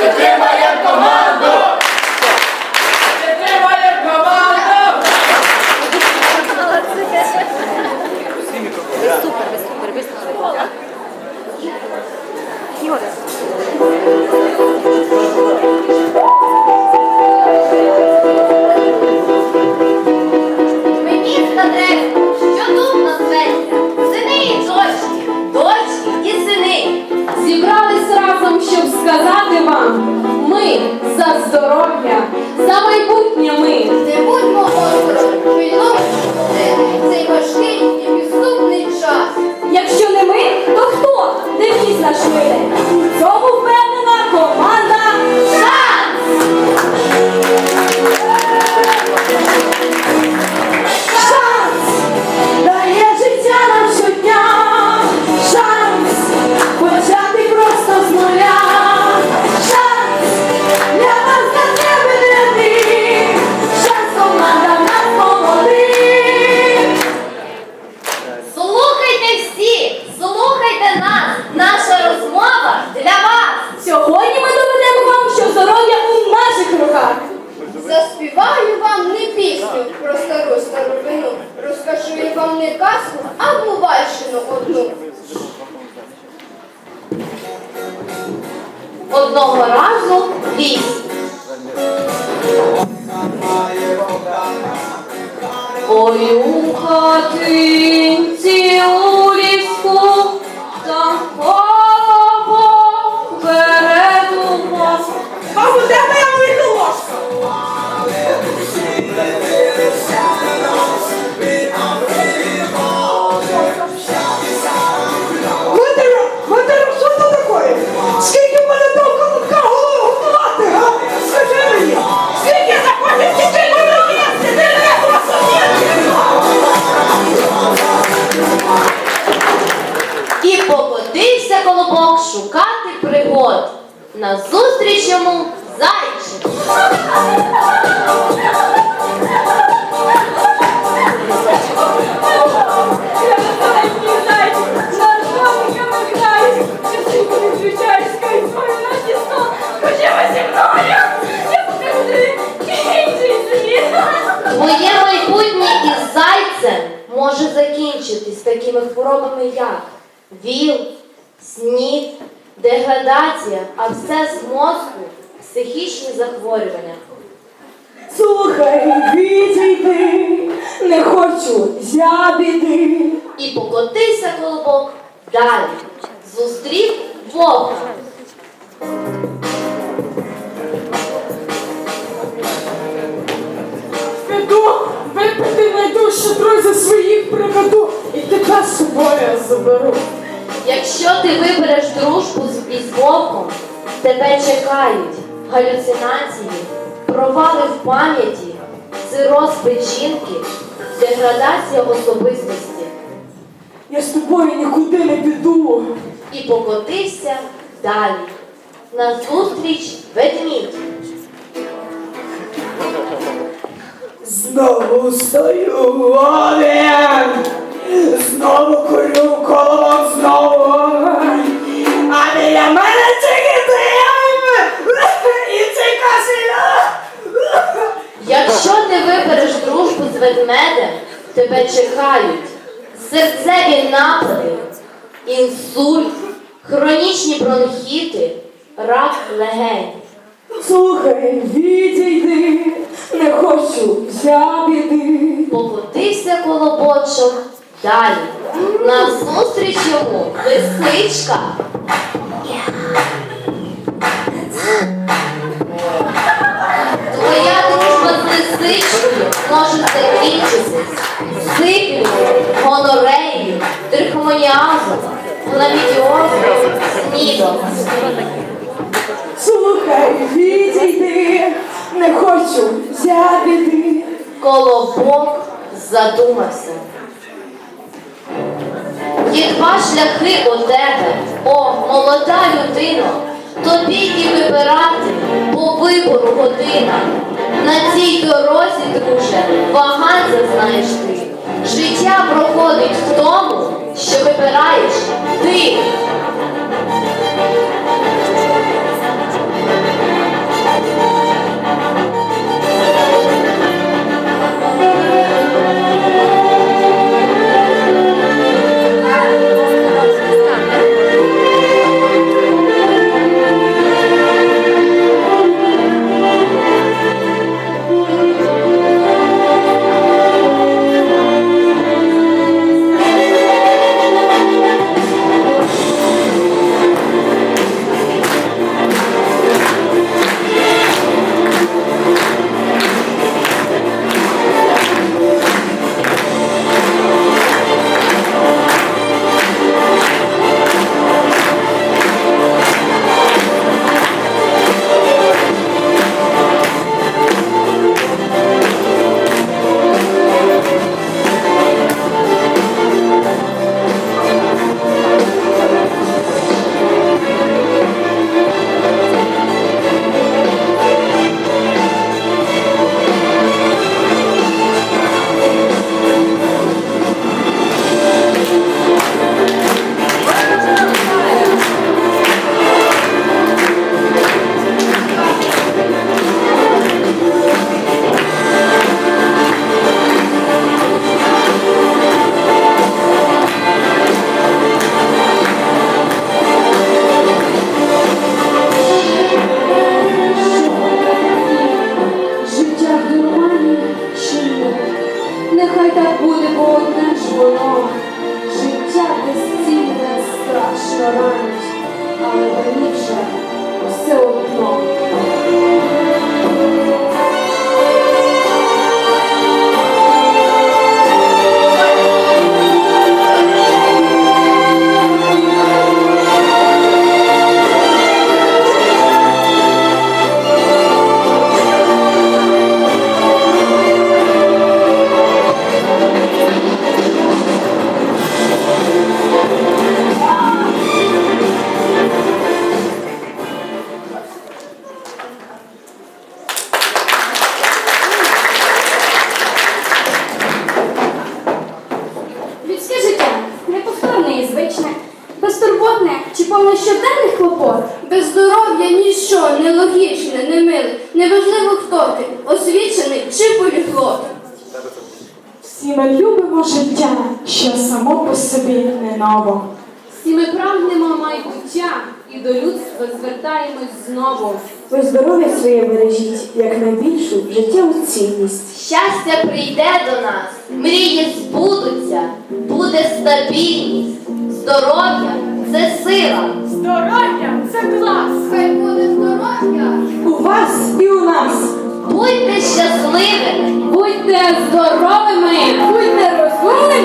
Підтримаємо команду! Ой, у І покотився колобок шукати пригод. Йому зайчик. Зайчик, на тобі інший світ. Твоє майбутнє із зайцем може закінчитись такими хворобами, як ВІЛ, СНІД, деградація, абсцес мозку, психічні захворювання. Слухай, відійди, не хочу я біди. І покотився колобок далі. Зустрів вовка. Піду, випити найдужче друзі своїх приведу і тебе з собою заберу. Якщо ти вибереш дружбу з- із вовком, тебе чекають галюцинації, провали в пам'яті, цироз печінки, деградація особистості. Я з тобою нікуди не піду. І покотився далі. Назустріч ведмідь. Знову стою один, знову курю коло знову. А біля мене дим і цей кашель. Якщо ти вибереш дружбу з ведмедем, тебе чекають серцеві напади, інсульт, хронічні бронхіти, рак легень. Слухай, відійди, не хочу я біди. Покотився колобочок далі. Назустріч йому лисичка. Твоя дружба з лисичкою може закінчитись сиплю, гонореєю, трихомоніазом, хламідіозом, снідом. Слухай, відійди, не хочу біди. Колобок задумався. Є два шляхи у тебе, о, молода людина, тобі і вибирати по вибору година. На цій дорозі, друже, вагань зазнаєш ти. Життя проходить в тому, що вибираєш ти. Люди, бо ж воно, життя безцільне страшно ранить, але раніше все одно. Само собі не ново. Всі ми прагнемо майбуття і до людства звертаємось знову. Ви здоров'я своє бережіть, як найбільшу життєву цінність. Щастя прийде до нас, мрії збудуться, буде стабільність. Здоров'я це сила. Здоров'я це клас! Хай буде здоров'я. У вас і у нас. Будьте щасливими. Будьте здоровими! Будьте розумними,